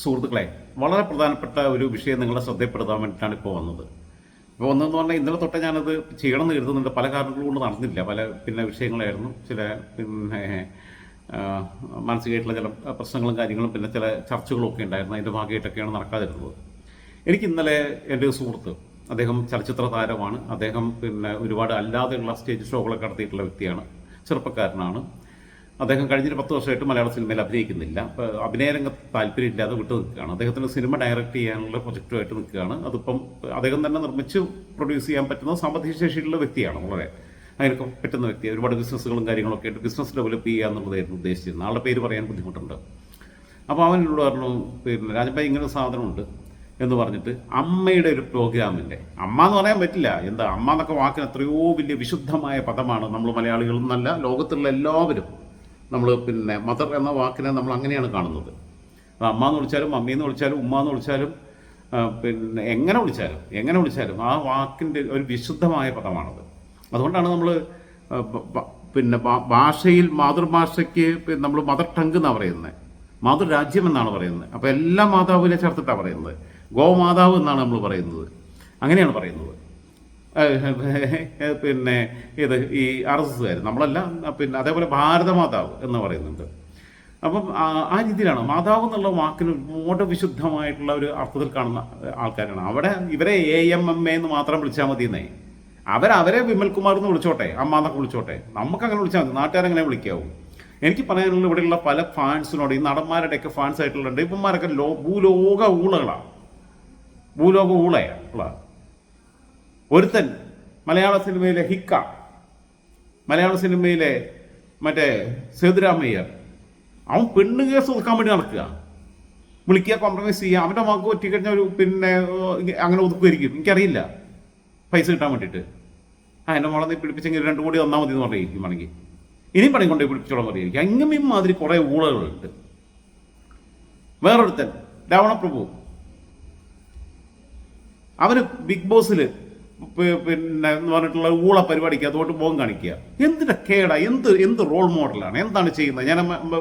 സുഹൃത്തുക്കളെ വളരെ പ്രധാനപ്പെട്ട ഒരു വിഷയം നിങ്ങളെ ശ്രദ്ധപ്പെടുത്താൻ വേണ്ടിയിട്ടാണ് ഇപ്പോൾ വന്നത്. ഇപ്പോൾ വന്നതെന്ന് പറഞ്ഞാൽ ഇന്നലെ തൊട്ടേ ഞാനത് ചെയ്യണമെന്ന് കരുതുന്നുണ്ട്. പല കാരണങ്ങൾ കൊണ്ട് നടന്നില്ല. പല പിന്നെ വിഷയങ്ങളായിരുന്നു. ചില പിന്നെ മാനസികമായിട്ടുള്ള ചില പ്രശ്നങ്ങളും കാര്യങ്ങളും പിന്നെ ചില ചർച്ചകളും ഒക്കെ ഉണ്ടായിരുന്നു. അതിന്റെ ഭാഗമായിട്ടൊക്കെയാണ് നടക്കാതിരുന്നത്. എനിക്ക് ഇന്നലെ എന്റെ ഒരു സുഹൃത്ത് അദ്ദേഹം ചലച്ചിത്ര താരമാണ്. അദ്ദേഹം പിന്നെ ഒരുപാട് അല്ലാതെയുള്ള സ്റ്റേജ് ഷോകളൊക്കെ നടത്തിയിട്ടുള്ള വ്യക്തിയാണ്. ചെറുപ്പക്കാരനാണ്. അദ്ദേഹം കഴിഞ്ഞ പത്ത് വർഷമായിട്ട് മലയാള സിനിമയിൽ അഭിനയിക്കുന്നില്ല. അപ്പോൾ അഭിനയ രംഗത്ത് താല്പര്യമില്ലാതെ വിട്ടു നിൽക്കുകയാണ്. അദ്ദേഹത്തിന് സിനിമ ഡയറക്റ്റ് ചെയ്യാനുള്ള പ്രൊജക്റ്റുമായിട്ട് നിൽക്കുകയാണ്. അതിപ്പം അദ്ദേഹം തന്നെ നിർമ്മിച്ച് പ്രൊഡ്യൂസ് ചെയ്യാൻ പറ്റുന്ന സാമ്പത്തിക ശേഷിയുള്ള വ്യക്തിയാണ് വളരെ. അതിനൊക്കെ പറ്റുന്ന വ്യക്തി. ഒരുപാട് ബിസിനസ്സുകളും കാര്യങ്ങളൊക്കെ ആയിട്ട് ബിസിനസ് ഡെവലപ്പ് ചെയ്യുക എന്നുള്ളതായിരുന്നു ഉദ്ദേശിച്ചിരുന്നത്. ആളുടെ പേര് പറയാൻ ബുദ്ധിമുട്ടുണ്ട്. അപ്പോൾ അവനോട് പറഞ്ഞു പിന്നെ രാജഭായ് ഇങ്ങനെ സാധനമുണ്ട് എന്ന് പറഞ്ഞിട്ട് അമ്മയുടെ ഒരു പ്രോഗ്രാമിന്റെ അമ്മ എന്ന് പറയാൻ പറ്റില്ല. എന്താ അമ്മ എന്നൊക്കെ വാക്കിന് എത്രയോ വലിയ വിശുദ്ധമായ പദമാണ് നമ്മൾ മലയാളികളും എന്നല്ല ലോകത്തുള്ള എല്ലാവരും. നമ്മൾ പിന്നെ മദർ എന്ന വാക്കിനെ നമ്മൾ അങ്ങനെയാണ് കാണുന്നത്. അമ്മ എന്ന് വിളിച്ചാലും മമ്മി എന്ന് വിളിച്ചാലും ഉമ്മ എന്ന് വിളിച്ചാലും പിന്നെ എങ്ങനെ വിളിച്ചാലും എങ്ങനെ വിളിച്ചാലും ആ വാക്കിന്റെ ഒരു വിശുദ്ധമായ പദമാണത്. അതുകൊണ്ടാണ് നമ്മൾ പിന്നെ ഭാഷയിൽ മാതൃഭാഷയ്ക്ക് നമ്മൾ മദർ ടങ്ക് എന്നാണ് പറയുന്നത് മാതൃരാജ്യം എന്നാണ് പറയുന്നത് അപ്പോൾ എല്ലാ മാതാവിനെ ചേർത്തിട്ടാണ് പറയുന്നത്. ഗോമാതാവ് എന്നാണ് നമ്മൾ പറയുന്നത്. അങ്ങനെയാണ് പറയുന്നത്. പിന്നെ ഇത് ഈ അറസ്സുകാർ നമ്മളല്ല പിന്നെ അതേപോലെ ഭാരതമാതാവ് എന്ന് പറയുന്നുണ്ട്. അപ്പം ആ- രീതിയിലാണ്. മാതാവ് എന്നുള്ള വാക്കിന് ഒരുപാട് വിശുദ്ധമായിട്ടുള്ള ഒരു അർത്ഥത്തിൽ കാണുന്ന ആൾക്കാരാണ്. അവിടെ ഇവരെ എ എം എം എ എന്ന് മാത്രം വിളിച്ചാൽ മതി എന്നേ അവരവരെ വിമൽകുമാർ എന്ന് വിളിച്ചോട്ടെ അമ്മ എന്നൊക്കെ വിളിച്ചോട്ടെ. നമുക്ക് അങ്ങനെ വിളിച്ചാൽ മതി. നാട്ടുകാരങ്ങനെ വിളിക്കാവും. എനിക്ക് പറയാനുള്ള ഇവിടെയുള്ള പല ഫാൻസിനോട് ഈ നടന്മാരുടെയൊക്കെ ഫാൻസ് ആയിട്ടുള്ള ഇവന്മാരൊക്കെ ലോ ഭൂലോക ഊളകളാണ് ഭൂലോക ഊളയാണ് ഒരുത്തൻ മലയാള സിനിമയിലെ ഹിക്ക മലയാള സിനിമയിലെ മറ്റേ സേതുരാമയ്യർ അവൻ പെണ്ണ് കേസ് ഒതുക്കാൻ വേണ്ടി നടക്കുക. വിളിക്കുക കോംപ്രമൈസ് ചെയ്യുക. അവന്റെ മകൾക്ക് കഴിഞ്ഞ ഒരു പിന്നെ അങ്ങനെ ഒതുക്കുമായിരിക്കും. എനിക്കറിയില്ല. പൈസ കിട്ടാൻ വേണ്ടിയിട്ട്. ആ എന്റെ മോളെ നീ പിടിപ്പിച്ചെങ്കിൽ രണ്ട് കോടി തന്നാൽ മതി എന്ന് പറഞ്ഞിരിക്കും വേണമെങ്കിൽ ഇനിയും പണി കൊണ്ടുപോയി പിടിപ്പിച്ചോളാൻ പറയായിരിക്കും അങ്ങനെ മാതിരി കുറേ ഊളകളുണ്ട്. വേറൊരുത്തൻ രാവണപ്രഭു. അവന് ബിഗ് ബോസിൽ പിന്നെ എന്ന് പറഞ്ഞിട്ടുള്ള ഊള പരിപാടിക്ക് അതുകൊണ്ട് മുഖം കാണിക്കുക. എന്തിന്റെ കേടാ? എന്ത് എന്ത് റോൾ മോഡലാണ് എന്താണ് ചെയ്യുന്നത്? ഞാൻ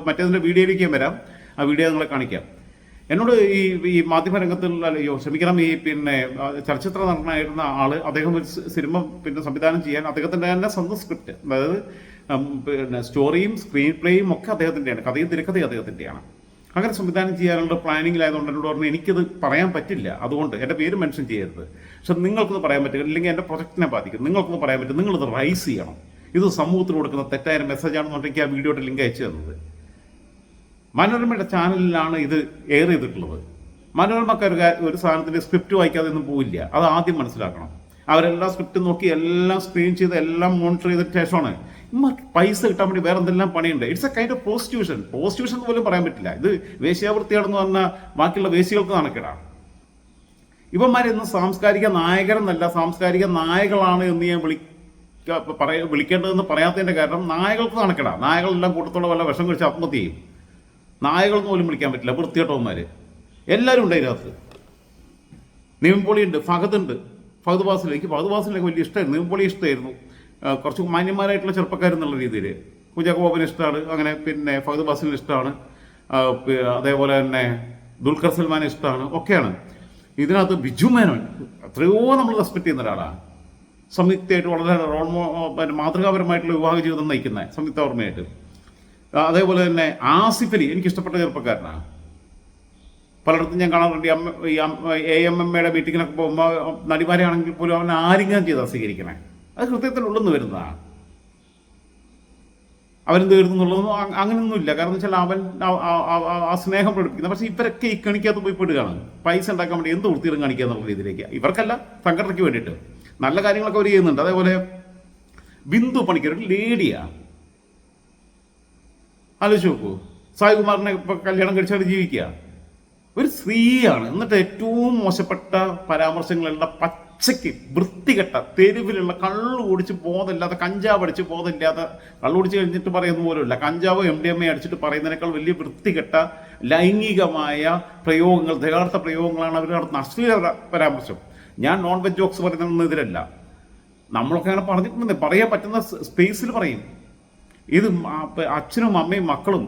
മറ്റേതിന്റെ വീഡിയോയിലേക്ക് വരാം. ആ വീഡിയോ നിങ്ങളെ കാണിക്കാം. എന്നോട് ഈ ഈ മാധ്യമരംഗത്തുള്ള അയ്യോ ക്ഷമിക്കണം ഈ പിന്നെ ചലച്ചിത്ര നടനായിരുന്ന ആൾ അദ്ദേഹം ഒരു സിനിമ പിന്നെ സംവിധാനം ചെയ്യാൻ അദ്ദേഹത്തിന്റെ തന്നെ സ്വന്തം സ്ക്രിപ്റ്റ് അതായത് പിന്നെ സ്റ്റോറിയും സ്ക്രീൻ പ്ലേയും ഒക്കെ അദ്ദേഹത്തിന്റെയാണ് കഥയും തിരക്കഥയും അദ്ദേഹത്തിന്റെയാണ് അങ്ങനെ സംവിധാനം ചെയ്യാനുള്ള പ്ലാനിങ്ങിലായതുകൊണ്ട് എന്നോട് പറഞ്ഞു എനിക്കത് പറയാൻ പറ്റില്ല. അതുകൊണ്ട് എന്റെ പേര് മെൻഷൻ ചെയ്യരുത്. പക്ഷെ നിങ്ങൾക്കൊന്ന് പറയാൻ പറ്റില്ല. ഇല്ലെങ്കിൽ എന്റെ പ്രൊജക്റ്റിനെ ബാധിക്കും. നിങ്ങൾക്കൊന്ന് പറയാൻ പറ്റും നിങ്ങളിത് റൈസ് ചെയ്യണം. ഇത് സമൂഹത്തിന് കൊടുക്കുന്ന തെറ്റായ മെസ്സേജ് ആണെന്നുണ്ടെങ്കിൽ ആ വീഡിയോയുടെ ലിങ്ക് അയച്ചു തന്നത്. മനോരമയുടെ ചാനലിലാണ് ഇത് എയർ ചെയ്തിട്ടുള്ളത്. മനോരമക്കാർ ഒരു സാധനത്തിന്റെ സ്ക്രിപ്റ്റ് വായിക്കാതെ ഒന്നും പോവില്ല. അത് ആദ്യം മനസ്സിലാക്കണം. അവരെല്ലാം സ്ക്രിപ്റ്റ് നോക്കി എല്ലാം സ്ക്രീൻ ചെയ്ത് എല്ലാം മോണിറ്റർ ചെയ്തിട്ട് ശേഷമാണ്. ഇമ്മർക്ക് പൈസ കിട്ടാൻ വേണ്ടി വേറെ എന്തെല്ലാം പണിയുണ്ട്? It's a kind of prostitution prostitution പോലും പറയാൻ പറ്റില്ല. ഇത് വേശ്യാവൃത്തിയാണെന്ന് പറഞ്ഞാൽ ബാക്കിയുള്ള വേശികൾക്ക് നടക്കിടാം ഇവന്മാരെന്ന് സാംസ്കാരിക നായകരെന്നല്ല സാംസ്കാരിക നായകളാണ് എന്ന് ഞാൻ വിളി പറയ വിളിക്കേണ്ടതെന്ന് പറയാത്തതിന്റെ കാരണം നായകൾക്ക് കണക്കിടാം. നായകളെല്ലാം കൂട്ടത്തോടെ വല്ല വിഷം കഴിച്ച് ആത്മഹത്യ ചെയ്യും. നായകളെന്ന് പോലും വിളിക്കാൻ പറ്റില്ല. വൃത്തികെട്ടവന്മാർ എല്ലാവരും ഉണ്ട് അതിനകത്ത്. നീമ്പോളിയുണ്ട് ഉണ്ട് ഫഹദ് ബാസിൽ എനിക്ക് ഫഹദ് വാസിലേക്ക് വലിയ ഇഷ്ടമായിരുന്നു. നീമ്പോളി ഇഷ്ടമായിരുന്നു. കുറച്ച് മാന്യന്മാരായിട്ടുള്ള ചെറുപ്പക്കാരെന്നുള്ള രീതിയിൽ കുജാക്കോബിന് ഇഷ്ടമാണ്. അങ്ങനെ പിന്നെ ഫഹദ് ബാസിന് ഇഷ്ടമാണ്. അതേപോലെ തന്നെ ദുൽഖർ സൽമാൻ ഇഷ്ടമാണ്. ഒക്കെയാണ്. ഇതിനകത്ത് ബിജു മേനോൻ എത്രയോ നമ്മൾ റെസ്പെക്ട് ചെയ്യുന്ന ഒരാളാണ് സംയുക്തയായിട്ട് വളരെ റോൾ പിന്നെ മാതൃകാപരമായിട്ടുള്ള വിവാഹ ജീവിതം നയിക്കുന്ന സംയുക്ത ഓർമ്മയായിട്ട്. അതേപോലെ തന്നെ ആസിഫ് അലി എനിക്ക് ഇഷ്ടപ്പെട്ട ചെറുപ്പക്കാരനാണ് പലയിടത്തും ഞാൻ കാണാറുണ്ട് എ എം എം എയുടെ മീറ്റിങ്ങിനൊക്കെ പോകുമ്പോൾ നടിമാരെയാണെങ്കിൽ പോലും അവൻ ആലിംഗനം ചെയ്താൽ സ്വീകരിക്കണേ. അത് ഹൃദയത്തിനുള്ളെന്ന് വരുന്നതാണ് അവരെന്ത് തീർന്നു എന്നുള്ളതൊന്നും അങ്ങനെയൊന്നുമില്ല. കാരണം വെച്ചാൽ അവൻ ആ- സ്നേഹം പ്രകടിപ്പിക്കുന്നത് പക്ഷേ ഇവരൊക്കെ ഈ കണിക്കകത്ത് പോയി പെടുകയാണ് പൈസ ഉണ്ടാക്കാൻ വേണ്ടി എന്ത് വൃത്തിയിലും കാണിക്കുക എന്നുള്ള രീതിയിലേക്ക്. ഇവർക്കല്ല സംഘടനയ്ക്ക് വേണ്ടിയിട്ട്. നല്ല കാര്യങ്ങളൊക്കെ അവർ ചെയ്യുന്നുണ്ട്. അതേപോലെ ബിന്ദു പണിക്കർ ഒരു ലേഡിയാണ് ആലോചിച്ച് നോക്കൂ. സായികുമാറിനെ കല്യാണം കഴിച്ചാൽ ജീവിക്കുക. ഒരു സ്ത്രീയാണ്. എന്നിട്ട് ഏറ്റവും മോശപ്പെട്ട പരാമർശങ്ങളുള്ള പച്ചയ്ക്ക് വൃത്തികെട്ട തെരുവിലുള്ള കള്ളു കുടിച്ച് ബോധമില്ലാതെ കഞ്ചാവ് അടിച്ച് ബോധമില്ലാതെ കള്ളു കുടിച്ച് കഴിഞ്ഞിട്ട് പറയുന്ന പോലുമില്ല. കഞ്ചാവ് എം ഡി എം എ അടിച്ചിട്ട് പറയുന്നതിനേക്കാൾ വലിയ വൃത്തികെട്ട ലൈംഗികമായ പ്രയോഗങ്ങൾ യഥാർത്ഥ പ്രയോഗങ്ങളാണ് അവർ നടത്തുന്ന അശ്ലീല പരാമർശം. ഞാൻ നോൺ വെജ് ജോക്സ് പറയുന്നതിനെതിരല്ല നമ്മളൊക്കെ അങ്ങനെ പറഞ്ഞിട്ടുണ്ട്. പറയാൻ പറ്റുന്ന സ്പേസിൽ പറയും. ഇത് അച്ഛനും അമ്മയും മക്കളും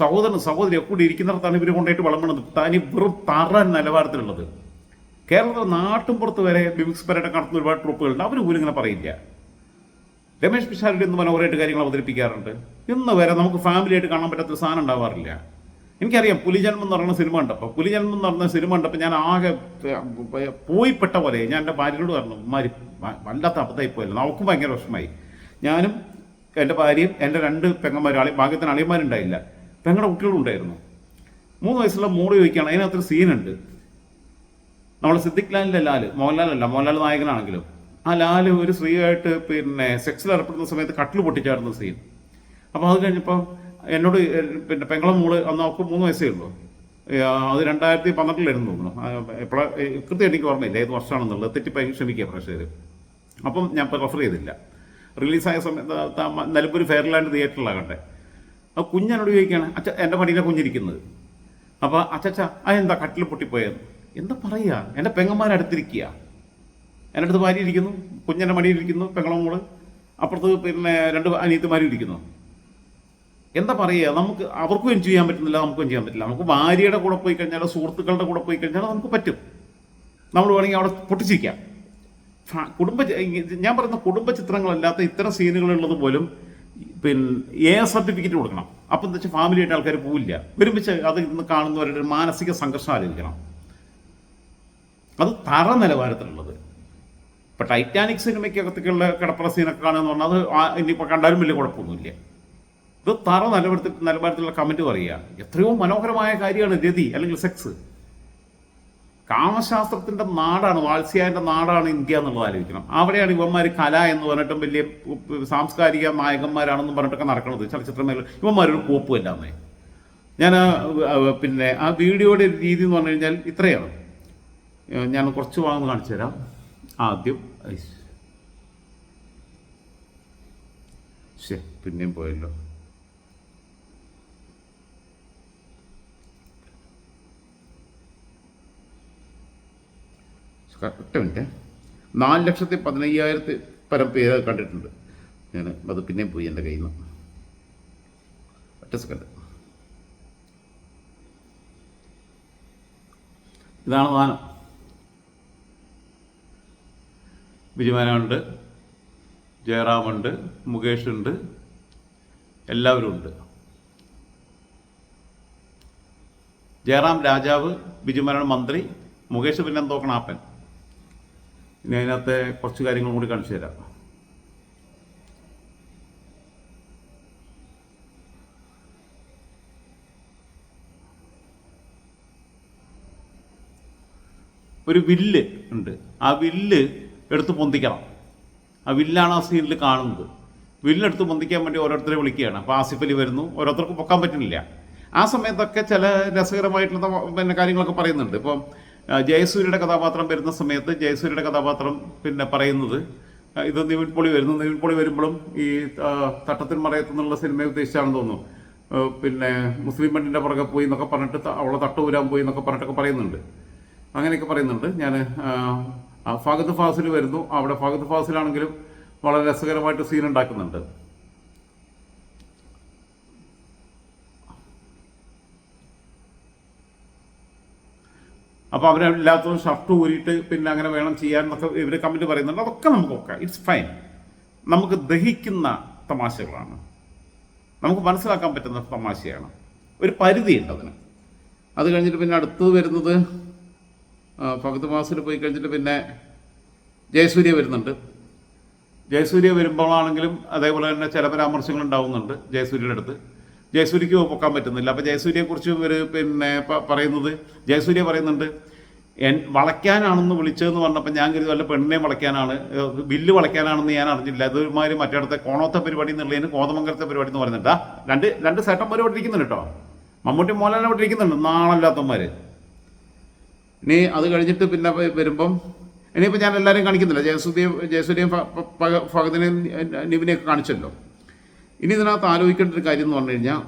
സഹോദരൻ സഹോദരി കൂടി ഇരിക്കുന്നിടത്താണ് ഇവർ കൊണ്ടുപോയിട്ട് വിളമ്പണത് തനി വെറും തറ നിലവാരത്തിലുള്ളത്. കേരളത്തിലെ നാട്ടും പുറത്ത് വരെ ബിമിക്സ് പരേഡ് നടത്തുന്ന ഒരുപാട് ട്രൂപ്പുകളുണ്ട് അവർ പോലും ഇങ്ങനെ പറയില്ല. രമേശ് പിഷാരുടെ ഇന്ന് മനോഹരമായിട്ട് കാര്യങ്ങൾ അവതരിപ്പിക്കാറുണ്ട്. ഇന്ന് വരെ നമുക്ക് ഫാമിലിയായിട്ട് കാണാൻ പറ്റാത്തൊരു സാധനം ഉണ്ടാവാറില്ല. എനിക്കറിയാം പുലിജന്മം എന്ന് പറയുന്ന സിനിമ ഉണ്ടപ്പോൾ പുലിജന്മം എന്ന് പറയുന്ന സിനിമ ഉണ്ടപ്പോൾ ഞാൻ ആകെ പോയിപ്പെട്ട പോലെ ഞാൻ എന്റെ ഭാര്യയോട് പറഞ്ഞു ഉമ്മാരി വല്ലാത്ത അബദ്ധമായി പോയല്ലോ നമുക്കും ഭയങ്കര വിഷമമായി. ഞാനും എന്റെ ഭാര്യയും എന്റെ രണ്ട് പെങ്ങന്മാരും അളി ഭാഗ്യത്തിന് അളിയന്മാരുണ്ടായില്ല. പെങ്ങളുടെ കുട്ടികളും ഉണ്ടായിരുന്നു മൂന്ന് വയസ്സുള്ള മോൾ ചോദിക്കുകയാണ് അതിനകത്തൊരു സീനുണ്ട് നമ്മൾ സിദ്ദിഖ് ലാലിന്റെ ലാൽ മോഹൻലാലല്ല മോഹൻലാൽ നായകനാണെങ്കിലും. ആ ലാൽ ഒരു സ്ത്രീയായിട്ട് പിന്നെ സെക്സിൽ ഏർപ്പെടുന്ന സമയത്ത് കട്ടിൽ പൊട്ടിച്ചായിരുന്നു സീൻ അപ്പോൾ അത് കഴിഞ്ഞപ്പോൾ എന്നോട് പിന്നെ പെങ്ങളും മൂൾ അന്ന് അവർക്ക് മൂന്ന് വയസ്സേ ഉള്ളൂ. അത് രണ്ടായിരത്തി പന്ത്രണ്ടിലായിരുന്നു തോന്നുന്നു. എപ്പോഴാണ് കൃത്യം എനിക്ക് ഓർമ്മയില്ല ഏത് വർഷമാണെന്നുള്ളത്. തെറ്റിപ്പോയി ക്ഷമിക്കുക പ്രേക്ഷകർ. അപ്പം ഞാൻ ഇപ്പോൾ റെഫർ ചെയ്തില്ല. റിലീസായ സമയത്ത് നിലമ്പൂർ ഫെയർലാൻഡ് തിയേറ്ററിലാണ് കണ്ടേ. അപ്പോൾ കുഞ്ഞനോട് ചോദിക്കുകയാണ് അച്ഛ എന്റെ പടിയിലെ കുഞ്ഞിരിക്കുന്നത്. അപ്പോൾ അച്ഛച്ച അതെന്താ കട്ടിൽ പൊട്ടിപ്പോയത് എന്താ പറയുക? എന്റെ പെങ്ങന്മാരടുത്തിരിക്കുക. എന്റെ അടുത്ത് ഭാര്യ ഇരിക്കുന്നു കുഞ്ഞന്റെ മടിയിലിരിക്കുന്നു പെങ്ങളും മോൾ. അപ്പുറത്ത് പിന്നെ രണ്ട് അനിയത്തിമാരും ഇരിക്കുന്നു. എന്താ പറയുക? നമുക്ക് അവർക്കും എൻജോയ് ചെയ്യാൻ പറ്റുന്നില്ല നമുക്കും ചെയ്യാൻ പറ്റില്ല. നമുക്ക് ഭാര്യയുടെ കൂടെ പോയി കഴിഞ്ഞാൽ സുഹൃത്തുക്കളുടെ കൂടെ പോയി കഴിഞ്ഞാൽ നമുക്ക് പറ്റും. നമ്മൾ വേണമെങ്കിൽ അവിടെ പൊട്ടിച്ചിരിക്കാം. കുടുംബ ഞാൻ പറയുന്ന കുടുംബ ചിത്രങ്ങളല്ലാത്ത ഇത്തരം സീനുകളുള്ളത് പോലും പിന്നെ എ സർട്ടിഫിക്കറ്റ് കൊടുക്കണം. അപ്പം എന്താ വെച്ചാൽ ഫാമിലിയായിട്ട് ആൾക്കാർ പോവില്ല. ഒരുമിച്ച് അത് ഇന്ന് കാണുന്നവരുടെ മാനസിക സംഘർഷം ആലോചിക്കണം. അത് തറ നിലവാരത്തിലുള്ളത്. ഇപ്പം ടൈറ്റാനിക് സിനിമയ്ക്കകത്തേക്കുള്ള കിടപ്പറ സീനൊക്കെ കാണുക പറഞ്ഞാൽ അത് ഇനിയിപ്പോൾ കണ്ടാലും വലിയ കുഴപ്പമൊന്നുമില്ല. ഇത് തറ നിലവാരത്തിൽ നിലവാരത്തിലുള്ള കമന്റ് പറയുക. എത്രയോ മനോഹരമായ കാര്യമാണ് രതി അല്ലെങ്കിൽ സെക്സ്. കാമശാസ്ത്രത്തിന്റെ നാടാണ് വാത്സ്യായന്റെ നാടാണ് ഇന്ത്യ എന്നുള്ളത് ആലോചിക്കണം. അവിടെയാണ് ഇവന്മാർ കല എന്ന് പറഞ്ഞിട്ടും വലിയ സാംസ്കാരിക നായകന്മാരാണെന്നും പറഞ്ഞിട്ടൊക്കെ നടക്കുന്നത് ചലച്ചിത്രമേഖല ഇവന്മാരൊരു കോപ്പ് അന്നേ ഞാൻ പിന്നെ ആ വീഡിയോയുടെ രീതി എന്ന് പറഞ്ഞു കഴിഞ്ഞാൽ ഇത്രയാണ്. ഞാൻ കുറച്ച് ഭാഗം കാണിച്ചു തരാം. ആദ്യം ശേ പിന്നെയും പോയല്ലോ. ഒറ്റ മിനിറ്റ്. നാല് ലക്ഷത്തി പതിനയ്യായിരത്തി പരം പേര് കണ്ടിട്ടുണ്ട്. ഞാൻ അത് പിന്നെയും പോയി എന്റെ കയ്യിൽ നിന്ന്. ഒറ്റ സെക്കൻഡ് ഇതാണ് സാധനം. ബിജുമാനുണ്ട് ജയറാമുണ്ട് മുകേഷ് ഉണ്ട് എല്ലാവരും ഉണ്ട് ജയറാം രാജാവ് ബിജുമാനാണ് മന്ത്രി മുകേഷ് പിന്നെ തോക്കണം കണാപ്പൻ. ഇനി അതിനകത്തെ കുറച്ച് കാര്യങ്ങളും കൂടി കാണിച്ചു തരാം. ഒരു വില്ല് ഉണ്ട്. ആ വില്ല് എടുത്ത് പൊന്തിക്കണം. ആ വില്ലാണ് ആ സീനിൽ കാണുന്നത്. വില്ലെടുത്ത് പൊന്തിക്കാൻ വേണ്ടി ഓരോരുത്തരെ വിളിക്കുകയാണ്. അപ്പോൾ ആസിഫലി വരുന്നു. ഓരോരുത്തർക്ക് പൊക്കാൻ പറ്റുന്നില്ല. ആ സമയത്തൊക്കെ ചില രസകരമായിട്ടുള്ള പിന്നെ കാര്യങ്ങളൊക്കെ പറയുന്നുണ്ട്. ഇപ്പം ജയസൂര്യയുടെ കഥാപാത്രം വരുന്ന സമയത്ത് ജയസൂര്യയുടെ കഥാപാത്രം പിന്നെ പറയുന്നത് ഇത് നിവിൻ പൊളി വരുന്നു. നിവിൻ പൊളി വരുമ്പോഴും ഈ തട്ടത്തിൻ മറയത്തുനിന്നുള്ള സിനിമയെ ഉദ്ദേശിച്ചാണെന്ന് തോന്നുന്നു. പിന്നെ മുസ്ലിം പെണ്ണിന്റെ പുറകെ പോയി എന്നൊക്കെ പറഞ്ഞിട്ട് അവളെ തട്ടൂരാൻ പോയി എന്നൊക്കെ പറഞ്ഞിട്ടൊക്കെ പറയുന്നുണ്ട്. അങ്ങനെയൊക്കെ പറയുന്നുണ്ട്. ഞാൻ ഫാഗത്ത് ഫാസിൽ വരുന്നു. അവിടെ ഫാഗത്ത് ഫാസിലാണെങ്കിലും വളരെ രസകരമായിട്ട് സീൻ ഉണ്ടാക്കുന്നുണ്ട്. അപ്പോൾ അവരെല്ലാത്തതും ഷർട്ട് ഊരിയിട്ട് പിന്നെ അങ്ങനെ വേണം ചെയ്യാൻ എന്നൊക്കെ ഇവർ കമന്റ് പറയുന്നുണ്ട്. അതൊക്കെ നമുക്ക് നോക്കാം. ഇറ്റ്സ് ഫൈൻ നമുക്ക് ദഹിക്കുന്ന തമാശകളാണ്. നമുക്ക് മനസ്സിലാക്കാൻ പറ്റുന്ന തമാശയാണ്. ഒരു പരിധിയുണ്ട് അതിന്. അത് കഴിഞ്ഞിട്ട് പിന്നെ അടുത്തത് വരുന്നത് ആ, ഫഹദ് മാസിൽ പോയി കഴിഞ്ഞിട്ട് പിന്നെ ജയസൂര്യ വരുന്നുണ്ട്. ജയസൂര്യ വരുമ്പോഴാണെങ്കിലും അതേപോലെ തന്നെ ചില പരാമർശങ്ങൾ ഉണ്ടാവുന്നുണ്ട് ജയസൂര്യയുടെ അടുത്ത്. ജയസൂര്യക്ക് പൊക്കാൻ പറ്റുന്നില്ല. അപ്പോൾ ജയസൂര്യയെക്കുറിച്ച് ഇവർ പിന്നെ പറയുന്നത് ജയസൂര്യ പറയുന്നുണ്ട് എൻ വളയ്ക്കാനാണെന്ന് വിളിച്ചതെന്ന് പറഞ്ഞപ്പോൾ ഞാൻ കരുതി വല്ല പെണ്ണിനെ വളയ്ക്കാനാണ് ബില്ല് വളയ്ക്കാനാണെന്ന് ഞാൻ അറിഞ്ഞില്ല. അതൊരുമാതിരി മറ്റേടത്തെ കോണോത്ത പരിപാടി എന്നുള്ളതിന് കോതമംഗലത്തെ പരിപാടി എന്ന് പറയുന്നുണ്ട് രണ്ട് രണ്ട് സെട്ടന്മാർ പരിപാടി ഇരിക്കുന്നുണ്ട് കേട്ടോ. മമ്മൂട്ടി മോലാനെ ഇവിടെ ഇരിക്കുന്നുണ്ട് നാളല്ലാത്തന്മാർ ഇനി അത് കഴിഞ്ഞിട്ട് പിന്നെ വരുമ്പം ഇനിയിപ്പോൾ ഞാൻ എല്ലാവരെയും കാണിക്കുന്നില്ല. ഫ- ഫ- ഫഹദിനെയും നിവിനെയൊക്കെ കാണിച്ചല്ലോ. ഇനി ഇതിനകത്ത് ആലോചിക്കേണ്ട ഒരു കാര്യം എന്ന് പറഞ്ഞു കഴിഞ്ഞാൽ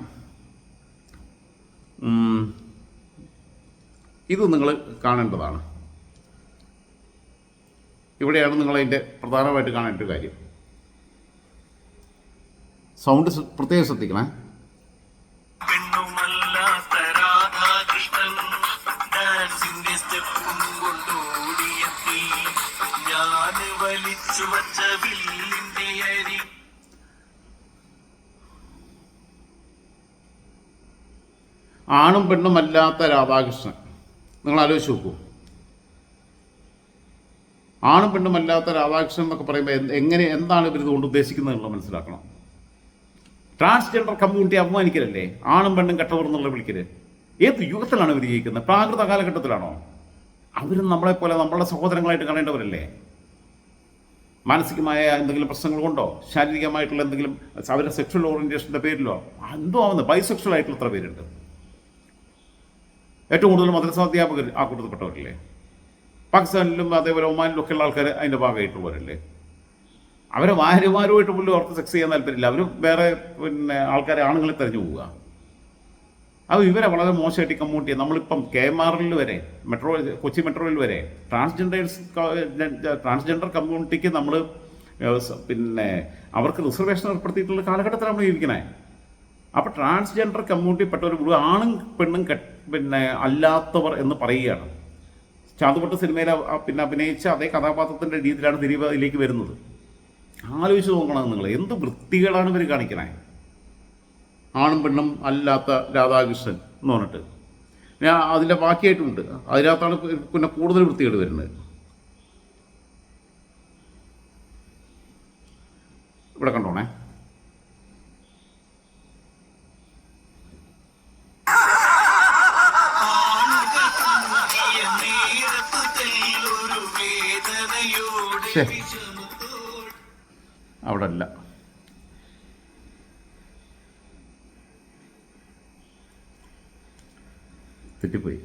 ഇത് നിങ്ങൾ കാണേണ്ടതാണ്. ഇവിടെയാണ് നിങ്ങൾ അതിന്റെ പ്രധാനമായിട്ട് കാണേണ്ട ഒരു കാര്യം. സൗണ്ട് പ്രത്യേകം ശ്രദ്ധിക്കണേ ചുവച്ച അരി. ആണും പെണ്ണും അല്ലാത്ത രാധാകൃഷ്ണൻ. നിങ്ങൾ ആലോചിച്ച് നോക്കൂ. ആണും പെണ്ണും അല്ലാത്ത രാധാകൃഷ്ണൻ എന്നൊക്കെ പറയുമ്പോൾ എങ്ങനെ എന്താണ് ഇവർ ഇതുകൊണ്ട് ഉദ്ദേശിക്കുന്നത് എന്നുള്ളത് മനസ്സിലാക്കണം. ട്രാൻസ്ജെൻഡർ കമ്മ്യൂണിറ്റി അപമാനിക്കലല്ലേ? ആണും പെണ്ണും കെട്ടവർ എന്നുള്ള വിളിക്കൽ. ഏത് യുഗത്തിലാണ് ഇവർ ജീവിക്കുന്നത്? പ്രാകൃത കാലഘട്ടത്തിലാണോ? അവരും നമ്മളെ നമ്മളെപ്പോലെ നമ്മളുടെ സഹോദരങ്ങളായിട്ട് കാണേണ്ടവരല്ലേ? മാനസികമായ എന്തെങ്കിലും പ്രശ്നങ്ങൾ കൊണ്ടോ ശാരീരികമായിട്ടുള്ള എന്തെങ്കിലും അവരുടെ സെക്ഷൽ ഓറിയന്റേഷന്റെ പേരിലോ? എന്തോ ആവുന്ന. ബൈസെക്ഷൽ ആയിട്ടുള്ള എത്ര പേരുണ്ട്. ഏറ്റവും കൂടുതൽ മദ്രസ അധ്യാപകർ ആ കൂട്ടത്തിൽപ്പെട്ടവരല്ലേ പാകിസ്ഥാനിലും അതേപോലെ ഒമാനിലും ഒക്കെ ഉള്ള ആൾക്കാർ അതിന്റെ ഭാഗമായിട്ടുള്ളവരല്ലേ? അവരെ ഭാര്യമാരുമായിട്ട് പോലും ഓർത്ത് സെക്സ് ചെയ്യാൻ താല്പര്യമില്ല. അവർ വേറെ പിന്നെ ആൾക്കാരെ ആണുങ്ങളെ തെരഞ്ഞു പോവുക. അത് ഇവരെ വളരെ മോശമായിട്ട് കമ്മ്യൂണിറ്റി നമ്മളിപ്പം കെ എം ആറിൽ വരെ മെട്രോ കൊച്ചി മെട്രോയിൽ വരെ ട്രാൻസ്ജെൻഡേഴ്സ് ട്രാൻസ്ജെൻഡർ കമ്മ്യൂണിറ്റിക്ക് നമ്മൾ പിന്നെ അവർക്ക് റിസർവേഷൻ ഏർപ്പെടുത്തിയിട്ടുള്ള കാലഘട്ടത്തിലാണ് നമ്മൾ ജീവിക്കണേ. അപ്പോൾ ട്രാൻസ്ജെൻഡർ കമ്മ്യൂണിറ്റി പെട്ടവർ മുഴുവൻ ആണും പെണ്ണും പിന്നെ അല്ലാത്തവർ എന്ന് പറയുകയാണ്. ചാന്തുപൊട്ട് സിനിമയിൽ പിന്നെ അഭിനയിച്ച അതേ കഥാപാത്രത്തിന്റെ രീതിയിലാണ് അതിലേക്ക് വരുന്നത്. ആലോചിച്ച് നോക്കണം നിങ്ങൾ എന്ത് വൃത്തികളാണ് ഇവർ കാണിക്കണേ? ആണും പെണ്ണും അല്ലാത്ത രാധാകൃഷ്ണൻ എന്ന് പറഞ്ഞിട്ട്. ഞാൻ അതിന്റെ ബാക്കിയായിട്ടുണ്ട്. അതിനകത്താണ് പിന്നെ കൂടുതൽ വൃത്തികേട് വരുന്നത്. ഇവിടെ കണ്ടോണേ. ആണുകൾക്കുണ്ടായ തെറ്റിപ്പോയി.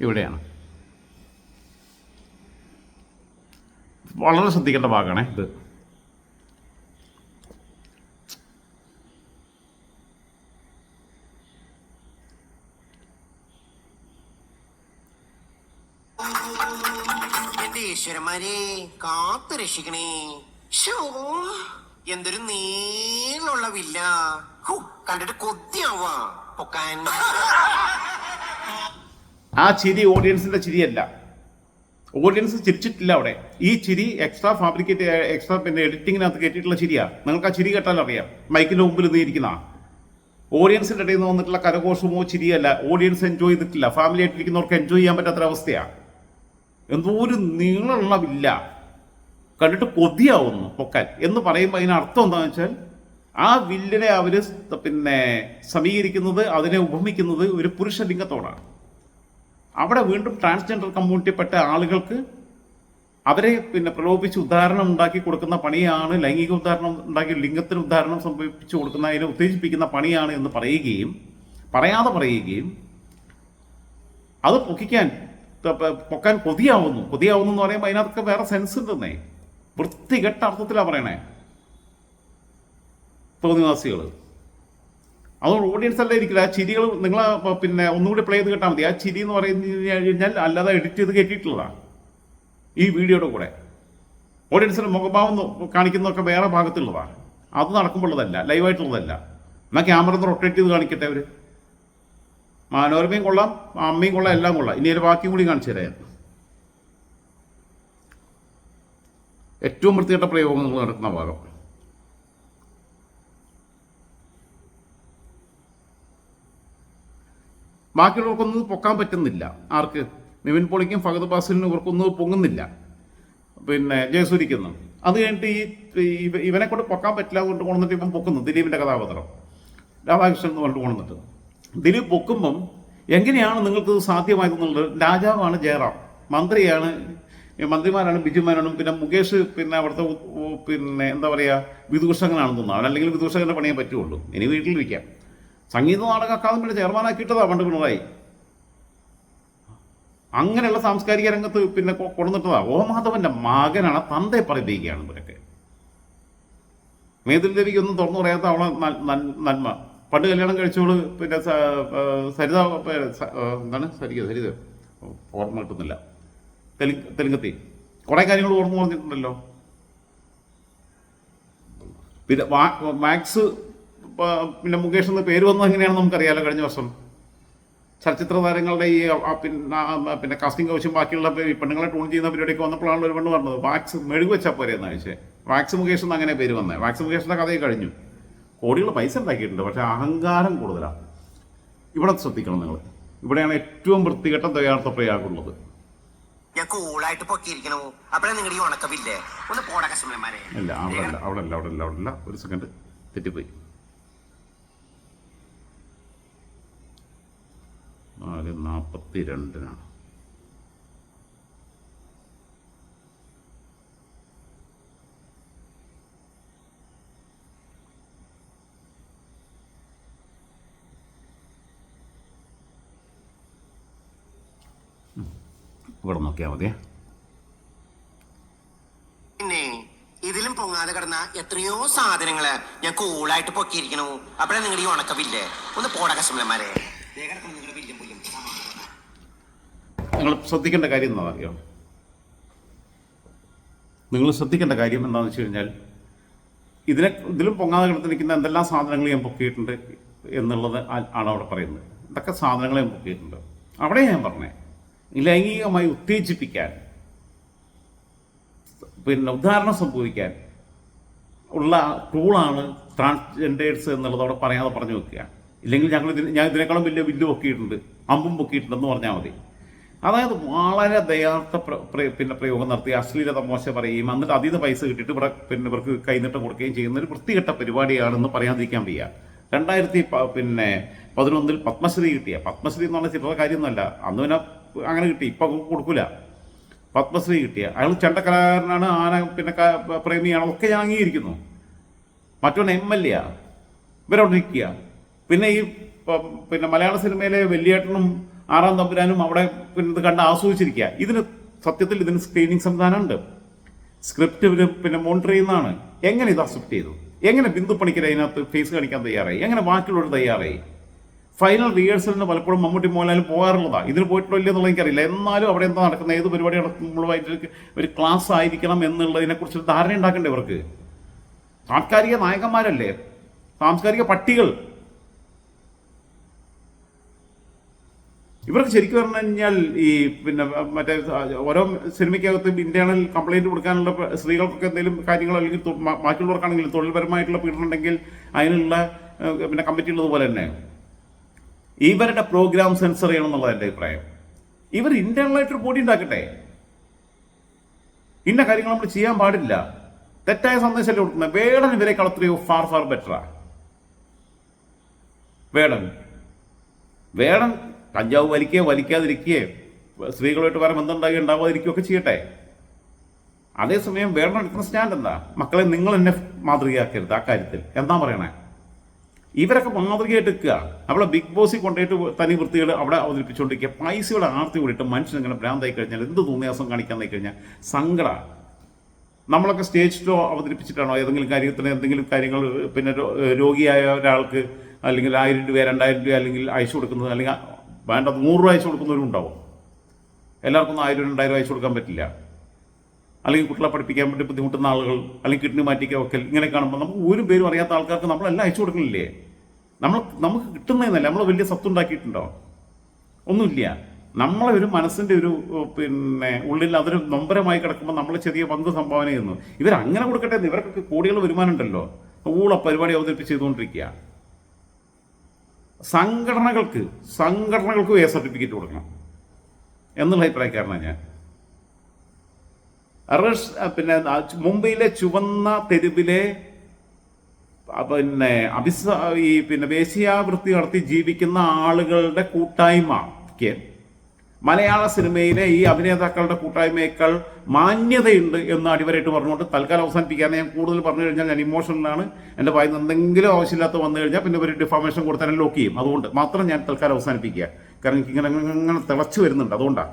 ഇവിടെയാണ്. വളരെ ശ്രദ്ധിക്കേണ്ട ഭാഗമാണേ ഇത്. ഈശ്വരന്മാരെ കാത്തു രക്ഷിക്കണേ എന്തൊരു നീളമുള്ള വില്ല. കണ്ടിട്ട് കൊത്തിയാവാ പൊക്കാൻ. ആ ചിരി ഓഡിയൻസിന്റെ ചിരിയല്ല. ഓഡിയൻസ് ചിരിച്ചിട്ടില്ല അവിടെ. ഈ ചിരി എക്സ്ട്രാ ഫാബ്രിക്കേറ്റ് എക്സ്ട്രാ പിന്നെ എഡിറ്റിങ്ങിനകത്ത് കയറ്റിയിട്ടുള്ള ചിരിയാ. നിങ്ങൾക്ക് ആ ചിരി കേട്ടാൽ അറിയാം. മൈക്കിന്റെ മുമ്പിൽ നീയിരിക്കുന്ന ഓഡിയൻസിന്റെ ഇടയിൽ നിന്ന് വന്നിട്ടുള്ള കരഘോഷമോ ചിരിയല്ല. ഓഡിയൻസ് എൻജോയ് ചെയ്തിട്ടില്ല. ഫാമിലി ആയിട്ടിരിക്കുന്നവർക്ക് എൻജോയ് ചെയ്യാൻ പറ്റാത്തൊരവസ്ഥയാണ് എന്തോ ഒരു നീളമുള്ള വില്ല. കണ്ടിട്ട് കൊതിയാവുന്നു പൊക്കാൻ എന്ന് പറയുമ്പോൾ അതിന് അർത്ഥം എന്താണെന്ന് വെച്ചാൽ ആ വില്ലിനെ അവർ പിന്നെ സമീകരിക്കുന്നത് അതിനെ ഉപമിക്കുന്നത് ഒരു പുരുഷ ലിംഗത്തോടാണ്. അവിടെ വീണ്ടും ട്രാൻസ്ജെൻഡർ കമ്മ്യൂണിറ്റിപ്പെട്ട ആളുകൾക്ക് അവരെ പിന്നെ പ്രലോഭിച്ച് ഉദാഹരണം ഉണ്ടാക്കി കൊടുക്കുന്ന പണിയാണ് ലൈംഗിക ഉദാഹരണം ഉണ്ടാക്കി ലിംഗത്തിന് ഉദാഹരണം സംഭവിപ്പിച്ചു കൊടുക്കുന്ന അതിനെ ഉത്തേജിപ്പിക്കുന്ന പണിയാണ് എന്ന് പറയുകയും പറയാതെ പറയുകയും അത് പൊക്കിക്കാൻ പൊക്കാൻ കൊതിയാവുന്നു. കൊതിയാവുന്നു എന്ന് പറയുമ്പോൾ അതിനകത്തൊക്കെ വേറെ സെൻസ് ഉണ്ടെന്നേ. വൃത്തികെട്ട അർത്ഥത്തിലാണ് പറയണേ. തോന്നിവാസികൾ അതുകൊണ്ട് ഓഡിയൻസ് അല്ലേ ഇരിക്കില്ല ആ ചിരികൾ നിങ്ങൾ പിന്നെ ഒന്നുകൂടി പ്ലേ ചെയ്ത് കേട്ടാൽ മതി. ആ ചിരി എന്ന് പറയുന്നത് കഴിഞ്ഞാൽ അല്ലാതെ എഡിറ്റ് ചെയ്ത് കയറ്റിയിട്ടുള്ളതാണ് ഈ വീഡിയോയുടെ കൂടെ. ഓഡിയൻസിന്റെ മുഖഭാവം കാണിക്കുന്നതൊക്കെ വേറെ ഭാഗത്തുള്ളതാണ് അത് നടക്കുമ്പോഴുള്ളതല്ല. ലൈവായിട്ടുള്ളതല്ല എന്നാൽ ക്യാമറ ഒന്ന് റൊട്ടേറ്റ് ചെയ്ത് കാണിക്കട്ടെ അവർ മനോരമയും കൊള്ളാം അമ്മയും കൊള്ളാം എല്ലാം കൊള്ളാം. ഇനി ഒരു ബാക്കിയും കൂടി കാണിച്ചു തരാം ഏറ്റവും വൃത്തികെട്ട പ്രയോഗങ്ങൾ നടക്കുന്ന ഭാഗം. ബാക്കിയുള്ളവർക്കൊന്നും പൊക്കാൻ പറ്റുന്നില്ല. ആർക്ക്? നിവിൻ പോളിക്കും ഫഹദ് ബാസിലിനും ഇവർക്കൊന്നും പൊങ്ങുന്നില്ല. പിന്നെ ജയസൂരിക്കുന്നു അത് കഴിഞ്ഞിട്ട് ഈ ഇവ- ഇവനെ കൊണ്ട് പൊക്കാൻ പറ്റില്ല കൊണ്ട് കൊണ്ടുവന്നിട്ട് ഇവൻ പൊക്കുന്നു ദിലീപിന്റെ കഥാപാത്രം. രാധാകൃഷ്ണൻ എന്ന് പറഞ്ഞിട്ട് കൊണ്ടുവന്നിട്ട്. ദിലീപ് പൊക്കുമ്പം എങ്ങനെയാണ് നിങ്ങൾക്ക് സാധ്യമായതെന്നുള്ളത്? രാജാവാണ് ജയറാം. മന്ത്രിയാണ് മന്ത്രിമാരാണ് ബിജുമാരാണ് പിന്നെ മുകേഷ് പിന്നെ അവിടുത്തെ പിന്നെ എന്താ പറയുക വിദൂഷകനാണെന്ന് തോന്നുന്നു. അവനല്ലെങ്കിൽ വിദൂഷകനെ പണിയാൻ പറ്റുള്ളൂ. ഇനി വീട്ടിലിരിക്കാം. സംഗീത നാടക അക്കാദമിയുടെ ചെയർമാനാക്കിയിട്ടതാ പണ്ട് പിണറായി. അങ്ങനെയുള്ള സാംസ്കാരിക രംഗത്ത് പിന്നെ കൊണ്ടുവന്നിട്ടതാ. ഓ മാധവന്റെ മകനാണ് തന്തയെ പറയുകയാണ് ഇവരൊക്കെ. മേതിൽ ദേവിക്ക് ഒന്നും തുറന്നു പറയാത്ത അവളെ നന്മ. പണ്ട് കല്യാണം കഴിച്ചോൾ പിന്നെ സരിത എന്താണ്? സരിത സരിത. ഓർമ്മ കിട്ടുന്നില്ല. തെലുങ്കത്തി. കുറെ കാര്യങ്ങൾ ഓർമ്മ പറഞ്ഞിട്ടുണ്ടല്ലോ പിന്നെ മാക്സ് പിന്നെ മുകേഷ് എന്ന പേര് വന്നത് എങ്ങനെയാണെന്ന് നമുക്കറിയാലോ കഴിഞ്ഞ വർഷം. ചലച്ചിത്ര താരങ്ങളുടെ ഈ പിന്നെ പിന്നെ കാസ്റ്റിംഗ് ആവശ്യം ബാക്കിയുള്ള പെണ്ണുങ്ങളെ ടൂൺ ചെയ്യുന്ന പരിപാടിയൊക്കെ വന്നപ്പോഴാണ് ഒരു പെണ്ണ് പറഞ്ഞത് വാക്സ് മെഴുകു വെച്ചാൽ പോരെ എന്ന് ആഴ്ച വാക്സ് മുകേഷ് എന്ന് അങ്ങനെ പേര് വന്നത് വാക്സ് മുകേഷിന്റെ കഥയെ കഴിഞ്ഞു. കോടികൾ പൈസ ഉണ്ടാക്കിയിട്ടുണ്ട് പക്ഷെ അഹങ്കാരം കൂടുതലാണ് ഇവിടെ ശ്രദ്ധിക്കണം നിങ്ങൾ. ഇവിടെയാണ് ഏറ്റവും വൃത്തികെട്ട ദ്വയാർത്ഥ പ്രയാഗമുള്ളത് ഞാൻ കൂളായിട്ട് പൊക്കിയിരിക്കണു. അപ്പഴേ നിങ്ങളുടെ ഈ ഉണക്കമില്ലേ ഒന്ന് പോട കശ്മീരന്മാരെ അല്ല അവിടെ അല്ല അവിടെ അല്ല അവിടെ അല്ല അവിടെ അല്ല. ഒരു സെക്കൻഡ് തെറ്റിപ്പോയി. നാല് നാൽപ്പത്തി രണ്ടിനാണ് ഇവിടെ നോക്കിയാൽ മതിയേ പിന്നെ ഇതിലും പൊങ്ങാതെ കിടന്ന എത്രയോ സാധനങ്ങൾ ഞാൻ കൂളായിട്ട് പൊക്കിയിരിക്കണു. അപ്പഴേ നിങ്ങൾ ഈ ഉണക്കവില്ലേ? ഒന്ന് പോട സമാധാനം. നിങ്ങൾ ശ്രദ്ധിക്കേണ്ട കാര്യം എന്താ അറിയോ? നിങ്ങൾ ശ്രദ്ധിക്കേണ്ട കാര്യം എന്താണെന്ന് വെച്ച് കഴിഞ്ഞാൽ ഇതിനെ ഇതിലും പൊങ്ങാതെ കിടത്തിരിക്കുന്ന എന്തെല്ലാം സാധനങ്ങൾ ഞാൻ പൊക്കിയിട്ടുണ്ട് എന്നുള്ളത് ആണ് അവിടെ പറയുന്നത്. ഇതൊക്കെ സാധനങ്ങൾ ഞാൻ പൊക്കിയിട്ടുണ്ട്. അവിടെ ഞാൻ പറഞ്ഞേ. ലൈംഗികമായി ഉത്തേജിപ്പിക്കാൻ പിന്നെ ഉദാഹരണം സംഭവിക്കാൻ ഉള്ള ടൂളാണ് ട്രാൻസ്ജെൻഡേഴ്സ് എന്നുള്ളത് അവിടെ പറയാതെ പറഞ്ഞു വെക്കുക. ഇല്ലെങ്കിൽ ഞങ്ങൾ ഇതിന് ഞാൻ ഇതിനേക്കാളും വലിയ വില്ല് പൊക്കിയിട്ടുണ്ട് അമ്പും പൊക്കിയിട്ടുണ്ടെന്ന് പറഞ്ഞാൽ മതി. അതായത് വളരെ ദയാർത്ഥ പിന്നെ പ്രയോഗം നടത്തി അശ്ലീലത മോശ പറയുകയും എന്നിട്ട് അതീത പൈസ കിട്ടിയിട്ട് ഇവിടെ പിന്നെ ഇവർക്ക് കൈനീട്ടം കൊടുക്കുകയും ചെയ്യുന്ന ഒരു വൃത്തികെട്ട പരിപാടിയാണെന്ന് പറയാതിരിക്കാൻ വയ്യ. രണ്ടായിരത്തി പിന്നെ പതിനൊന്നിൽ പത്മശ്രീ കിട്ടിയ. പത്മശ്രീ എന്ന് പറഞ്ഞ ചില്ലറ കാര്യമൊന്നുമല്ല. അന്ന് പിന്നെ അങ്ങനെ കിട്ടി. ഇപ്പം കൊടുക്കൂല. പത്മശ്രീ കിട്ടിയ. അയാൾ ചെണ്ടക്കലാകാരനാണ് ആന പിന്നെ പ്രേമിയാണ് ഒക്കെ ഞാൻ അംഗീകരിക്കുന്നു. മറ്റൊന്ന് എം എൽ എ ഇവരവിടെ നിൽക്കുക. പിന്നെ ഈ പിന്നെ മലയാള സിനിമയിലെ വലിയേട്ടനും ആറാം തമ്പുരാനും അവിടെ പിന്നെ ഇത് കണ്ട് ആസ്വദിച്ചിരിക്കുക. ഇതിന് സത്യത്തിൽ ഇതിന് സ്ക്രീനിങ് സംവിധാനമുണ്ട് സ്ക്രിപ്റ്റ് ഇവർ പിന്നെ മോണിറ്റർ ചെയ്യുന്നതാണ്. എങ്ങനെ ഇത് അക്സെപ്റ്റ് ചെയ്തു? എങ്ങനെ ബിന്ദു പണിക്കർ അതിനകത്ത് ഫേസ് കാണിക്കാൻ തയ്യാറായി? എങ്ങനെ ബാക്കിയുള്ളവർ തയ്യാറായി? ഫൈനൽ റിഹേഴ്സലിന് പലപ്പോഴും മമ്മൂട്ടി മോഹൻലാലും പോകാറുള്ളതാ. ഇതിന് പോയിട്ടുണ്ടോ എന്നുള്ള എനിക്കറിയില്ല. എന്നാലും അവിടെ എന്താ നടക്കുന്നത്? ഏത് പരിപാടി നടക്കുമ്പോഴുമായിട്ട് ഒരു ക്ലാസ് ആയിരിക്കണം എന്നുള്ളതിനെ കുറിച്ച് ധാരണ ഉണ്ടാക്കണ്ടേ ഇവർക്ക്? സാംസ്കാരിക നായകന്മാരല്ലേ? സാംസ്കാരിക പട്ടികൾ. ഇവർക്ക് ശരിക്കും പറഞ്ഞു കഴിഞ്ഞാൽ ഈ പിന്നെ മറ്റേ ഓരോ സിനിമയ്ക്കകത്ത് ഇന്റേണൽ കംപ്ലൈന്റ് കൊടുക്കാനുള്ള സ്ത്രീകൾക്കൊക്കെ എന്തെങ്കിലും കാര്യങ്ങൾ അല്ലെങ്കിൽ ബാക്കിയുള്ളവർക്കാണെങ്കിലും തൊഴിൽപരമായിട്ടുള്ള പീഡനം ഉണ്ടെങ്കിൽ അതിനുള്ള പിന്നെ കമ്മിറ്റി ഉള്ളതുപോലെ തന്നെ. ഇവരുടെ പ്രോഗ്രാം സെൻസർ ചെയ്യണം എന്നുള്ളത് എന്റെ അഭിപ്രായം. ഇവർ ഇന്റേണലായിട്ടൊരു ബോഡി ഉണ്ടാക്കട്ടെ? ഇന്ന കാര്യങ്ങൾ നമ്മൾ ചെയ്യാൻ പാടില്ല. തെറ്റായ സന്ദേശമല്ലേ കൊടുക്കുന്നത്. വേടൻ ഇവരെക്കാൾ എത്രയോ ഫാർ ഫാർ ബെറ്ററാ വേടൻ. വേടൻ കഞ്ചാവ് വലിക്കുകയോ വലിക്കാതിരിക്കുകയോ സ്ത്രീകളുമായിട്ട് വേറെ ബന്ധമുണ്ടാകുകയോ ഉണ്ടാവാതിരിക്കുകയോ ഒക്കെ ചെയ്യട്ടെ. അതേസമയം വേടൻ എടുക്കുന്ന സ്റ്റാൻഡ് എന്താ? മക്കളെ നിങ്ങൾ എന്നെ മാതൃകയാക്കരുത് ആ കാര്യത്തിൽ. എന്താ പറയണേ? ഇവരൊക്കെ മാതൃകയായിട്ട് എടുക്കുക അവിടെ ബിഗ് ബോസിൽ കൊണ്ടുപോയിട്ട് തനി വൃത്തികൾ അവിടെ അവതരിപ്പിച്ചുകൊണ്ടിരിക്കുക. പൈസയുടെ ആർത്തി കൂടിയിട്ട് മനുഷ്യൻ ഇങ്ങനെ ഭ്രാന്തായി കഴിഞ്ഞാൽ എന്ത് തോന്നിയാസം കാണിക്കാൻ കഴിഞ്ഞാൽ സങ്കട. നമ്മളൊക്കെ സ്റ്റേജ് ഷോ അവതരിപ്പിച്ചിട്ടാണോ ഏതെങ്കിലും കാര്യത്തിന് എന്തെങ്കിലും കാര്യങ്ങൾ പിന്നെ രോഗിയായ ഒരാൾക്ക് അല്ലെങ്കിൽ ആയിരം രൂപ രണ്ടായിരം രൂപ അല്ലെങ്കിൽ അയച്ചു കൊടുക്കുന്നത് അല്ലെങ്കിൽ വേണ്ട നൂറ് രൂപ അയച്ചു കൊടുക്കുന്നവരും ഉണ്ടാവും. എല്ലാവർക്കും ഒന്നും ആയിരം രണ്ടായിരം അയച്ചു കൊടുക്കാൻ പറ്റില്ല. അല്ലെങ്കിൽ കുട്ടികളെ പഠിപ്പിക്കാൻ വേണ്ടി ബുദ്ധിമുട്ടുന്ന ആളുകൾ അല്ലെങ്കിൽ കിഡ്നി മാറ്റിക്കാൻ ഒക്കെ ഇങ്ങനെ കാണുമ്പോൾ നമുക്ക് ഒരു പേരും അറിയാത്ത ആൾക്കാർക്ക് നമ്മളെല്ലാം അയച്ചു കൊടുക്കണില്ലേ? നമ്മൾ നമുക്ക് കിട്ടുന്നതെന്നല്ല നമ്മൾ വലിയ സത്തുണ്ടാക്കിയിട്ടുണ്ടോ? ഒന്നുമില്ല. നമ്മളെ ഒരു മനസ്സിന്റെ ഒരു പിന്നെ ഉള്ളിൽ അതൊരു നൊമ്പരമായി കിടക്കുമ്പോൾ നമ്മൾ ചെറിയ പങ്ക് സംഭാവന ചെയ്യുന്നു ഇവർ അങ്ങനെ കൊടുക്കട്ടെ ഇവർക്കൊക്കെ കോടികൾ വരുമാനം ഉണ്ടല്ലോ ഊള പരിപാടി അവതരിപ്പിച്ച് ചെയ്തുകൊണ്ടിരിക്കുക. സംഘടനകൾക്ക് സംഘടനകൾക്ക് എ സർട്ടിഫിക്കറ്റ് കൊടുക്കണം. എന്നുള്ള അഭിപ്രായക്കാരനാണ് ഞാൻ. റഷ് പിന്നെ മുംബൈയിലെ ചുവന്ന തെരുവിലെ പിന്നെ അഭിസ ഈ പിന്നെ വേശ്യാവൃത്തി നടത്തി ജീവിക്കുന്ന ആളുകളുടെ കൂട്ടായ്മയ്ക്ക് മലയാള സിനിമയിലെ ഈ അഭിനേതാക്കളുടെ കൂട്ടായ്മയേക്കാൾ മാന്യതയുണ്ട് എന്ന് അടിവരായിട്ട് പറഞ്ഞുകൊണ്ട് തൽക്കാലം അവസാനിപ്പിക്കാൻ ഞാൻ കൂടുതൽ പറഞ്ഞു കഴിഞ്ഞാൽ ഞാൻ ഇമോഷണലാണ്. എന്റെ വായിൽ എന്തെങ്കിലും ആവശ്യമില്ലാത്ത വന്നു കഴിഞ്ഞാൽ പിന്നെ ഒരു ഡിഫോമേഷൻ കൊടുത്താൽ ലോക്ക് ചെയ്യും. അതുകൊണ്ട് മാത്രം ഞാൻ തൽക്കാലം അവസാനിപ്പിക്കുക. കാരണം എനിക്കിങ്ങനെ ഇങ്ങനെ തിളച്ചു വരുന്നുണ്ട്. അതുകൊണ്ടാണ്